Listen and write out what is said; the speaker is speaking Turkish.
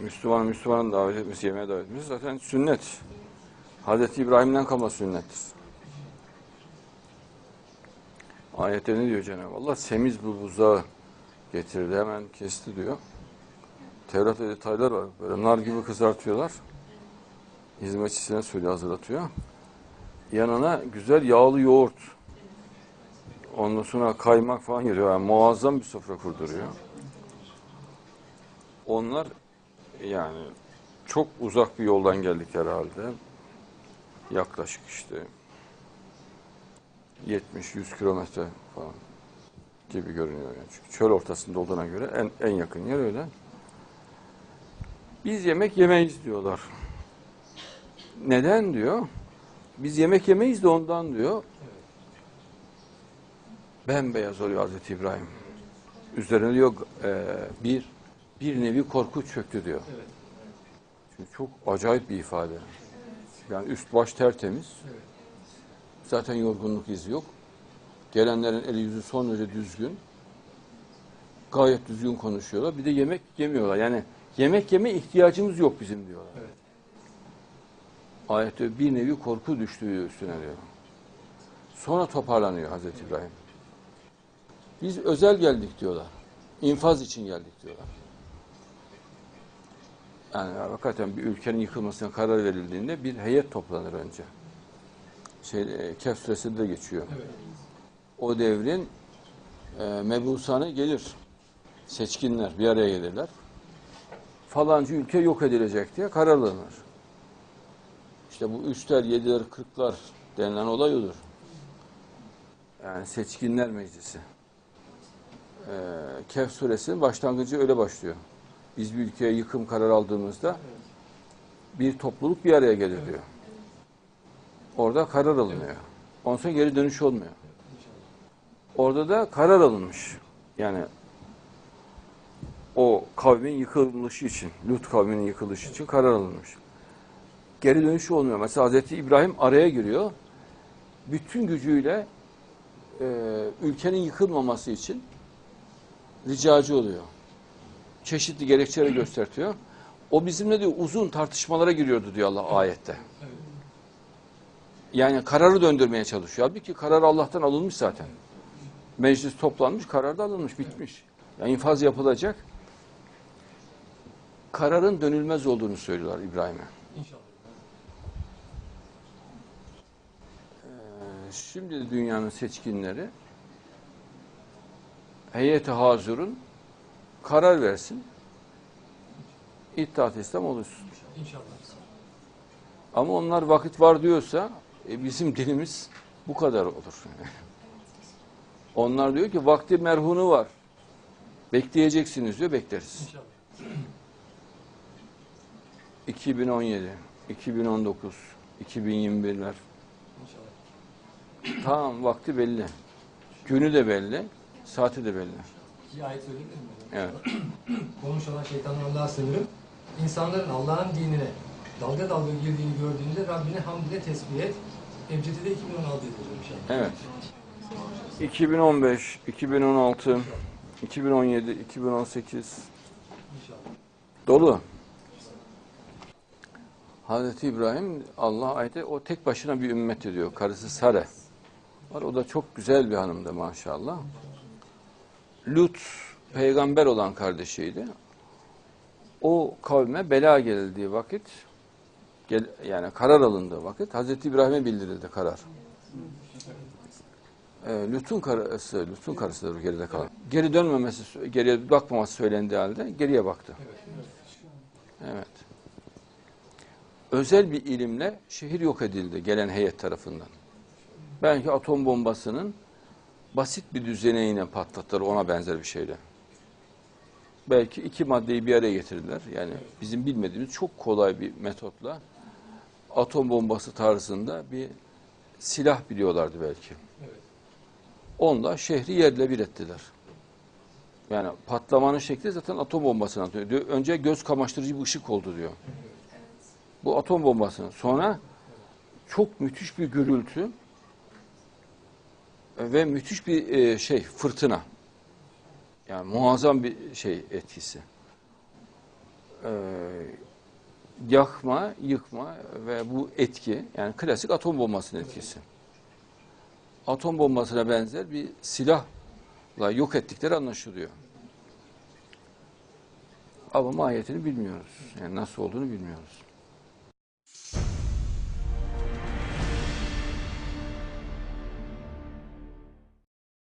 Müslüman Müslümanın davet etmesi, yemeğe davet etmesi zaten sünnet. Hazreti İbrahim'den kalma sünnettir. Ayette ne diyor Cenab-ı Allah? Semiz bu buzağı getirdi hemen kesti diyor. Tevrat'ta detaylar var. Böyle nar gibi kızartıyorlar. Hizmetçisine söylüyor hazırlatıyor. Yanına güzel yağlı yoğurt. Ondan sonra kaymak falan geliyor. Yani muazzam bir sofra kurduruyor. Onlar yani çok uzak bir yoldan geldik herhalde. Yaklaşık işte 70-100 kilometre falan gibi görünüyor. Yani. Çünkü çöl ortasında olduğuna göre en, en yakın yer öyle. Biz yemek yemeyiz diyorlar. Neden diyor? Biz yemek yemeyiz de ondan diyor. Bembeyaz oluyor Hazreti İbrahim. Üzerine diyor e, bir bir nevi korku çöktü diyor. Evet. Çünkü çok acayip bir ifade. Yani üst baş tertemiz. Evet. Zaten yorgunluk izi yok. Gelenlerin eli yüzü son derece düzgün. Gayet düzgün konuşuyorlar. Bir de yemek yemiyorlar. Yani yemek yeme ihtiyacımız yok bizim diyorlar. Evet. Ayette bir nevi korku düştüğü üstüne diyor. Sonra toparlanıyor Hazreti İbrahim. Biz özel geldik diyorlar. İnfaz için geldik diyorlar. Yani hakikaten bir ülkenin yıkılmasına karar verildiğinde bir heyet toplanır önce. Şey, e, Kehf suresinde de geçiyor. Evet. O devrin e, mebusanı gelir. Seçkinler bir araya gelirler. Falanca ülke yok edilecek diye karar alınır. İşte bu üçler, yediler, kırklar denilen olay odur. Yani seçkinler meclisi. Ee, Kehf suresinin başlangıcı öyle başlıyor. Biz bir ülkeye yıkım kararı aldığımızda bir topluluk bir araya gelir diyor. Orada karar alınıyor. Ondan sonra geri dönüş olmuyor. Orada da karar alınmış. Yani o kavmin yıkılışı için, Lut kavminin yıkılışı için karar alınmış. Geri dönüşü olmuyor. Mesela Hazreti İbrahim araya giriyor. Bütün gücüyle e, ülkenin yıkılmaması için ricacı oluyor. Çeşitli gerekçeleri göstertiyor. O bizimle diyor uzun tartışmalara giriyordu diyor Allah ayette. Yani kararı döndürmeye çalışıyor. Halbuki karar Allah'tan alınmış zaten. Meclis toplanmış, karar da alınmış, bitmiş. Yani infaz yapılacak. Kararın dönülmez olduğunu söylüyorlar İbrahim'e. İnşallah. Ee, Şimdi dünyanın seçkinleri heyeti hazırın karar versin. İttihat İslam olursun. İnşallah. Ama onlar vakit var diyorsa e, bizim dinimiz bu kadar olur. onlar diyor ki vakti merhunu var. Bekleyeceksiniz diyor, bekleriz. İnşallah. 2017, 2019, 2021'ler. İnşallah. Tamam vakti belli. Günü de belli, saati de belli. İki ayet söyleyebilir miyim? Evet. Konuşulan şeytandan Allah'a sığınırım. İnsanların Allah'ın dinine dalga dalga girdiğini gördüğünde Rabbini hamd ile tesbih et. Ebcedi'de 2016 yazıyor inşallah. Evet. 2015, 2016, 2017, 2018 İnşallah. dolu. Hazreti İbrahim Allah ayette o tek başına bir ümmet diyor. Karısı Sare. Var o da çok güzel bir hanımdı maşallah. Lut peygamber olan kardeşiydi. O kavme bela geldiği vakit gel, yani karar alındığı vakit Hazreti İbrahim'e bildirildi karar. E, Lut'un karısı, Lut'un karısıdır geride kalan. Geri dönmemesi, geriye bakmaması söylendiği halde geriye baktı. Evet. Özel bir ilimle şehir yok edildi gelen heyet tarafından. Belki atom bombasının basit bir düzeneğine patlattılar ona benzer bir şeyle. Belki iki maddeyi bir araya getirdiler. Yani bizim bilmediğimiz çok kolay bir metotla atom bombası tarzında bir silah biliyorlardı belki. Evet. Onunla şehri yerle bir ettiler. Yani patlamanın şekli zaten atom bombasına atıyor. Diyor, önce göz kamaştırıcı bir ışık oldu diyor. Bu atom bombasının. Sonra çok müthiş bir gürültü ve müthiş bir e, şey fırtına. Yani muazzam bir şey etkisi. e, yakma, yıkma ve bu etki yani klasik atom bombasının etkisi. Atom bombasına benzer bir silahla yok ettikleri anlaşılıyor. Ama mahiyetini bilmiyoruz. Yani nasıl olduğunu bilmiyoruz.